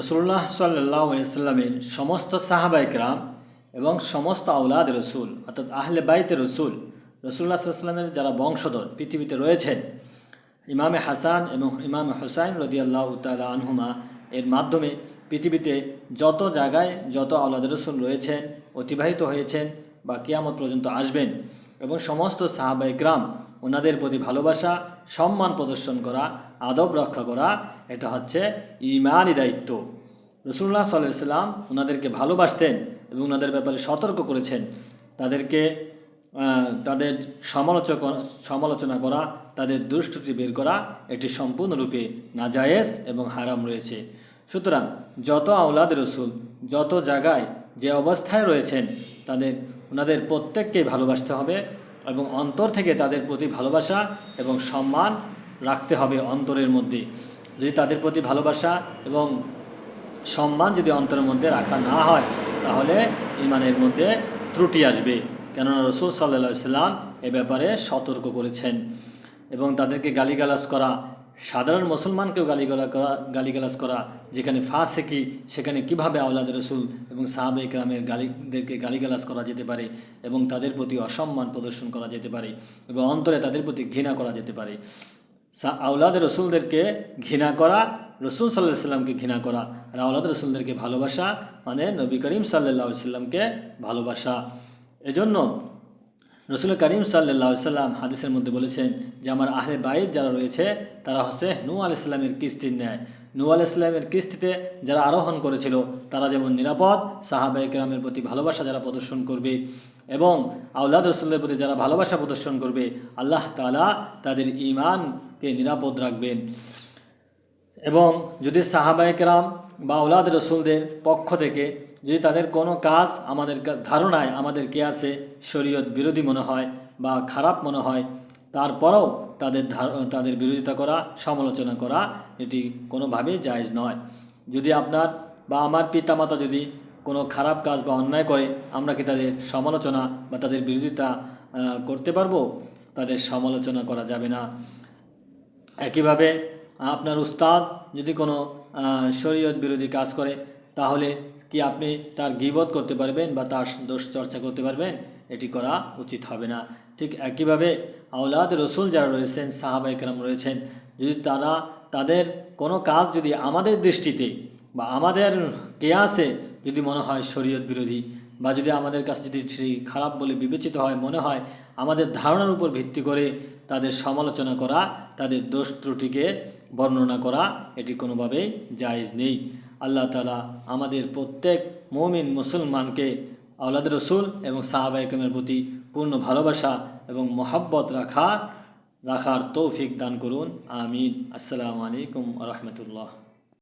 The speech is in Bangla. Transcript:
রসুল্লাহ সাল্লাহ সাল্লামের সমস্ত সাহাবাইকরাম এবং সমস্ত আউলাদ রসুল, অর্থাৎ আহলে বাইতে রসুল রসুল্লাহ সাল্লামের যারা বংশধর পৃথিবীতে রয়েছেন, ইমামে হাসান এবং ইমামে হোসাইন রদি আল্লাহ তালা আনহুমা এর মাধ্যমে পৃথিবীতে যত জায়গায় যত আউলাদ রসুল রয়েছেন, অতিবাহিত হয়েছেন বা কিয়ামত পর্যন্ত আসবেন। এবং সমস্ত সাহাবাইকরাম ওনাদের প্রতি ভালোবাসা, সম্মান প্রদর্শন করা, আদব রক্ষা করা, এটা হচ্ছে ইমানই দায়িত্ব। রসুল্লাহ সাল্লাহ সাল্লাম ওনাদেরকে ভালোবাসতেন এবং ওনাদের ব্যাপারে সতর্ক করেছেন। তাদেরকে তাদের সমালোচক, সমালোচনা করা, তাদের দুষ্টুটি বের করা, এটি সম্পূর্ণরূপে নাজায়েজ এবং হারাম রয়েছে। সুতরাং যত আওলাদ রসুল যত জায়গায় যে অবস্থায় রয়েছেন, তাদের ওনাদের প্রত্যেককেই ভালোবাসতে হবে এবং অন্তর থেকে তাদের প্রতি ভালোবাসা এবং সম্মান রাখতে হবে অন্তরের মধ্যে। যদি তাদের প্রতি ভালোবাসা এবং সম্মান যদি অন্তরের মধ্যে রাখা না হয়, তাহলে ইমানের মধ্যে ত্রুটি আসবে। কেননা রসুল সাল্লা সাল্লাম এ ব্যাপারে সতর্ক করেছেন এবং তাদেরকে গালিগালাজ করা সাধারণ মুসলমানকেও গালিগালা করা, গালিগালাজ করা, যেখানে ফাঁসেকি, সেখানে কীভাবে আওলাদ রসুল এবং সাহাবে ইকরামের গালিদেরকে গালিগালাজ করা যেতে পারে এবং তাদের প্রতি অসম্মান প্রদর্শন করা যেতে পারে এবং অন্তরে তাদের প্রতি ঘৃণা করা যেতে পারে। আওলাদ রসুলদেরকে ঘৃণা করা, রসুল সাল্লাহ সাল্লামকে ঘৃণা করা আর আওলাদ রসুলদেরকে ভালোবাসা মানে নবী করিম সাল্লাহ সাল্লামকে ভালোবাসা। এজন্য রসুল করিম সাল্লাহ সাল্লাম হাদিসের মধ্যে বলেছেন যে, আমার আহলে বাইদ যারা রয়েছে, তারা হচ্ছে নূ আল ইসলামের কিস্তির ন্যায়। নূ আল ইসলামের কিস্তিতে যারা আরোহণ করেছিল, তারা যেমন নিরাপদ সাহাবা একরামের প্রতি ভালোবাসা যারা প্রদর্শন করবে এবং আউলাদ রসুলের প্রতি যারা ভালোবাসা প্রদর্শন করবে, আল্লাহ তালা তাদের ইমানকে নিরাপদ রাখবেন। এবং যদি সাহাবায়করাম বা আউলাদ রসুলদের পক্ষ থেকে যদি তাদের কোনো কাজ আমাদের ধারণায় আমাদের কে আছে, শরীয়ত বিরোধী মনে হয় বা খারাপ মনে হয়, তারপরেও তাদের তাদের বিরোধিতা করা, সমালোচনা করা, এটি কোনোভাবেই জায়জ নয়। যদি আপনার বা আমার পিতামাতা যদি কোনো খারাপ কাজ বা অন্যায় করে, আমরা কি তাদের সমালোচনা বা তাদের বিরোধিতা করতে পারব? তাদের সমালোচনা করা যাবে না। একইভাবে আপনার উস্তাদ যদি কোনো শরীয়ত বিরোধী কাজ করে তাহলে কি আপনি তার গিবত করতে পারবেন বা তার দোষ চর্চা করতে পারবেন? এটি করা উচিত হবে না। ঠিক একইভাবে আওলাদ রসুল যারা রয়েছেন, সাহাবা একরাম রয়েছেন, যদি তারা তাদের কোনো কাজ যদি আমাদের দৃষ্টিতে বা আমাদের কেয়াসে যদি মনে হয় শরীয়ত বিরোধী বা যদি আমাদের কাছে যদি সেই খারাপ বলে বিবেচিত হয়, মনে হয় আমাদের ধারণার উপর ভিত্তি করে তাদের সমালোচনা করা, তাদের দোষ ত্রুটিকে বর্ণনা করা, এটি কোনোভাবেই জায়জ নেই। আল্লাহ তালা আমাদের প্রত্যেক মৌমিন মুসলমানকে আওলাদ রসুল এবং সাহাবাইকমের প্রতি পূর্ণ ভালোবাসা এবং মহাব্বত রাখা, রাখার তৌফিক দান করুন। আমিন। আসসালামু আলাইকুম রহমতুল্লাহ।